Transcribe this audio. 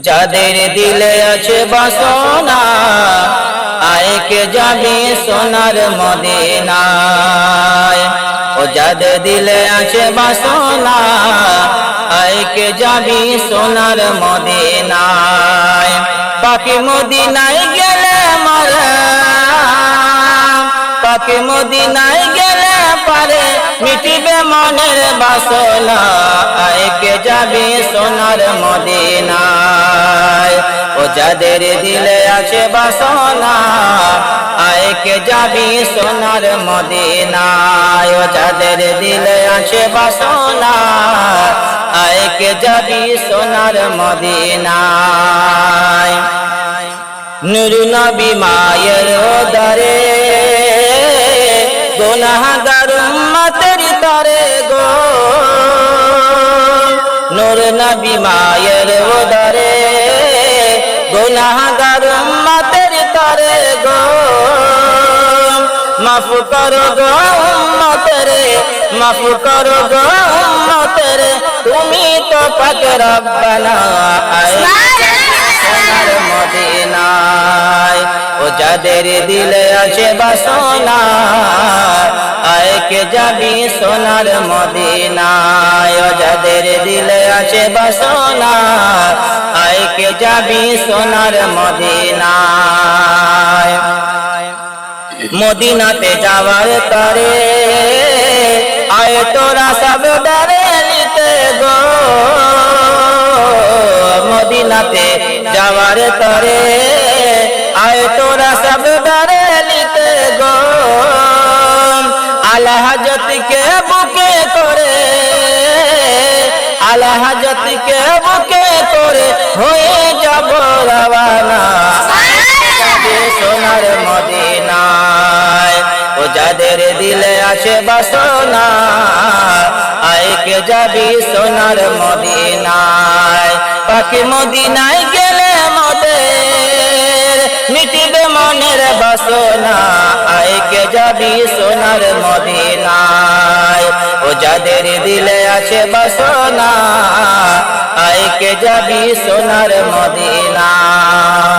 যাদের দিলে আছে বাসনা আয়কে যাবি সোনার মদিনায়। ও যাদের দিলে আছে বাসনা আয়কে যাবি সোনার মদিনায়। পাখি মদিনায় গেলে মারা পাকে মদিনায় গেলে পারে, মিটিবে মনের বাসনা। আয়কে যাবি সোনার মদিনায়? ও যাদের দিলে আছে বাসনা আয়কে যাবি সোনার মদিনায়? ও যাদের দিলে আছে বাসনা আয়কে যাবি সোনার মদিনায়? নুর নবী মায়ের ওদারে গুনাহগার তরে গো। নুর নবী মায়ের ওদারে গুনাহগার উম্মতের তরে গো। মাফ করো গো উম্মতেরে মাফ করো গো উম্মতেরে। তুমি তো পাক রব্বানা সোনার মদিনায়। ও যাদের দিলে আছে বাসনা আয়কে যাবি সোনার মদিনায়, যাদের দিলে আছে বাসনা। আয়কে যাবি সোনার মদিনায়। মদিনাতে যাওয়ার তরে আয় তোরা সব ডরে নিতে গো। মদিনাতে যাওয়ার তরে আল্লাহ বুকে করে আল্লাহ হাজতকে বুকে করে হয়ে যাব রওয়ানা। সোনার মদিনায়, ও যাদের দিলে আছে বাসনা আয়কে যাবি সোনার মদিনায়? পাখি মদিনায় গেলে মদের, মিটিবে মনের বাসনা। আয়কে যাবি সোনার মদিনায় ও যাদের দিলে আছে বাসনা আয়কে যাবি সোনার মদিনায়।